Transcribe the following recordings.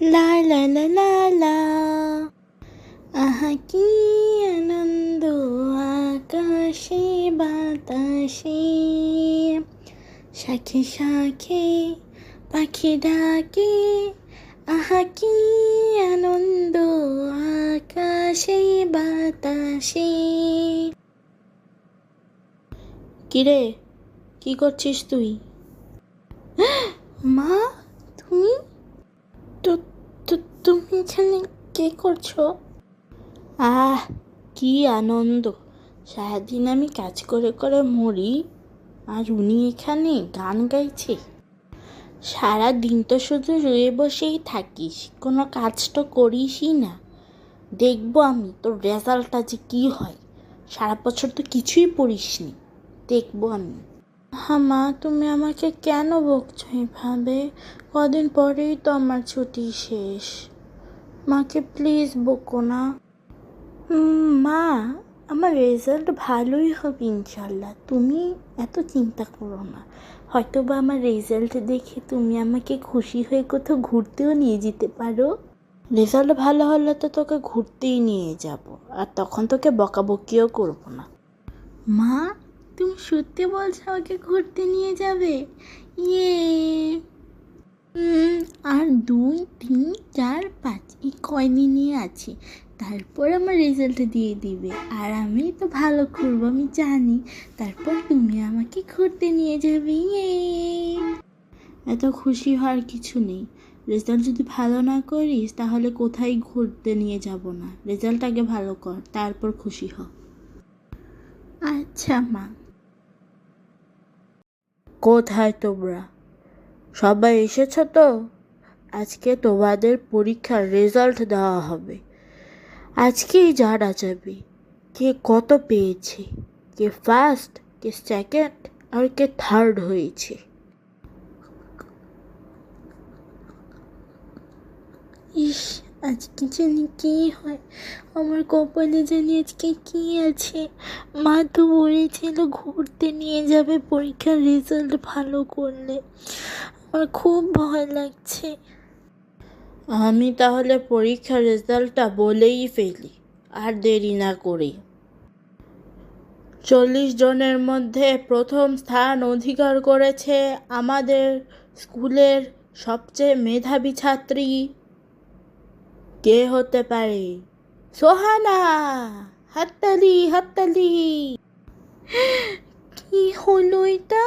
লা লা লা লা লা আহা আনন্দ আকাশে বাতাসে শাখে শাখে পাখি ডাকে আহা কি আনন্দ আকাশে বাতাসে কিরে কি করছিস তুই মা তুমি তো তো- তুমি এখানে কে করছ? আহ, কি আনন্দ। সারাদিন আমি কাজ করে করে মরি, আর উনি এখানে গান গাইছে। সারা দিন তো শুধু রয়ে বসেই থাকিস, কোনো কাজ তো করিসই না। দেখব আমি তোর রেজাল্টটা যে কি হয়। সারা বছর তো কিছুই পড়িসনি, দেখব আমি। হ্যাঁ মা, তুমি আমাকে কেন বকছো এভাবে? কদিন পরেই তো আমার ছুটি শেষ। মাকে প্লিজ বকো না। মা, আমার রেজাল্ট ভালোই হবে ইনশাল্লাহ। তুমি এত চিন্তা করো না। হয়তো বা আমার রেজাল্ট দেখে তুমি আমাকে খুশি হয়ে কোথাও ঘুরতেও নিয়ে যেতে পারো। রেজাল্ট ভালো হলে তো তোকে ঘুরতেই নিয়ে যাব, আর তখন তোকে বকাবকিও করব না। মা, তুমি সত্যি বলছো আমাকে ঘুরতে নিয়ে যাবে? ইয়ে। আর দুই, তিন, চার, পাঁচ, এই কয়দিনই আছে। তারপর আমার রেজাল্ট দিয়ে দিবে। আর আমি তো ভালো করব, আমি জানি। তারপর তুমি আমাকে ঘুরতে নিয়ে যাবে। এত খুশি হওয়ার কিছু নেই। রেজাল্ট যদি ভালো না করিস, তাহলে কোথায় ঘুরতে নিয়ে যাব না? রেজাল্ট আগে ভালো কর, তারপর খুশি হ। আচ্ছা মা। কোথায় তোমরা? সবাই এসেছ তো? আজকে তোমাদের পরীক্ষার রেজাল্ট দেওয়া হবে। আজকেই জানা যাবে, কে কত পেয়েছে, কে ফার্স্ট কে সেকেন্ড আর কে থার্ড হয়েছে। ইস, আজকে জানি কি হয়। আমার কপালে জানি আজকে কি আছে। মা তো বলেছিল ঘুরতে নিয়ে যাবে পরীক্ষার রেজাল্ট ভালো করলে। আমার খুব ভয় লাগছে। আমি তাহলে পরীক্ষার রেজাল্টটা বলেই ফেলি আর দেরি না করি চল্লিশ জনের মধ্যে প্রথম স্থান অধিকার করেছে আমাদের স্কুলের সবচেয়ে মেধাবী ছাত্রী। কে হতে পারে? সোহানা! হাততালি হাততালি! কি হলো এটা?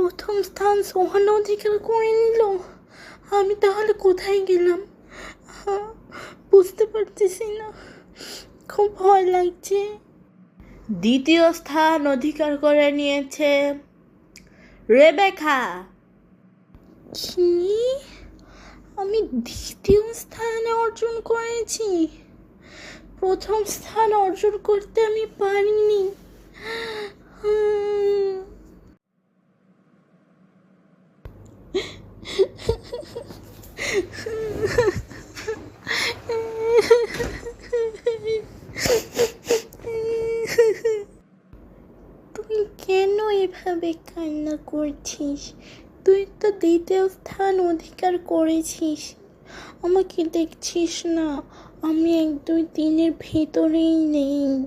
প্রথম স্থান সোহানা অধিকার করে নিল। আমি তাহলে কোথায় গেলাম? বুঝতে পারতেছি না। খুব ভয় লাগছে। দ্বিতীয় স্থান অধিকার করে নিয়েছে রেবেখা আমি দ্বিতীয় স্থান অর্জন করেছি। প্রথম স্থান অর্জন করতে আমি পারিনি হুম। তুই কেন এভাবে কান্না করছিস। তুই তো দ্বিতীয় স্থান অধিকার করেছিস। আমাকে দেখছিস না, আমি এক দুই দিনের ভেতরেই নেই।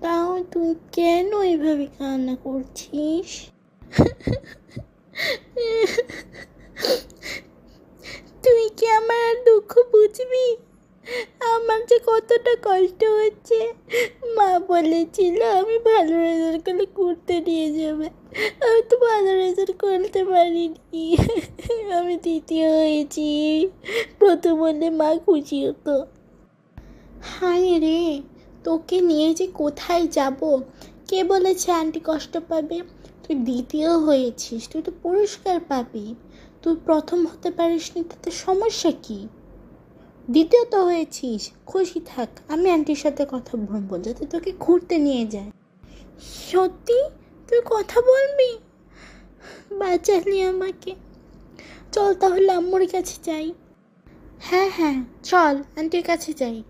তাও তুই কেন এভাবে কান্না করছিস তুই কি আমার আর দুঃখ বুঝবি আমার যে কতটা কষ্ট হচ্ছে মা বলেছিল আমি ভালো রেজাল্ট করলে ঘুরতে নিয়ে যাবে। আমি তো ভালো রেজাল্ট করতে পারিনি। আমি দ্বিতীয় হয়েছি। প্রথম হলে মা খুশি হতো। হায় রে, তোকে নিয়ে যে কোথায় যাব? কে বলেছে আন্টি কষ্ট পাবে? তুই দ্বিতীয় হয়েছিস, তুই তো পুরস্কার পাবি। তুই প্রথম হতে পারিস নি তাতে সমস্যা কী? দ্বিতীয় তো হয়েছিস, খুশি থাক, আমি আন্টির সাথে কথা বলব, যাতে তোকে ঘুরতে নিয়ে যায়। সত্যি? তুই কথা বলবি? বাঁচালি আমাকে। চল তাহলে আম্মুর কাছে যাই। হ্যাঁ হ্যাঁ চল আন্টির কাছে যাই।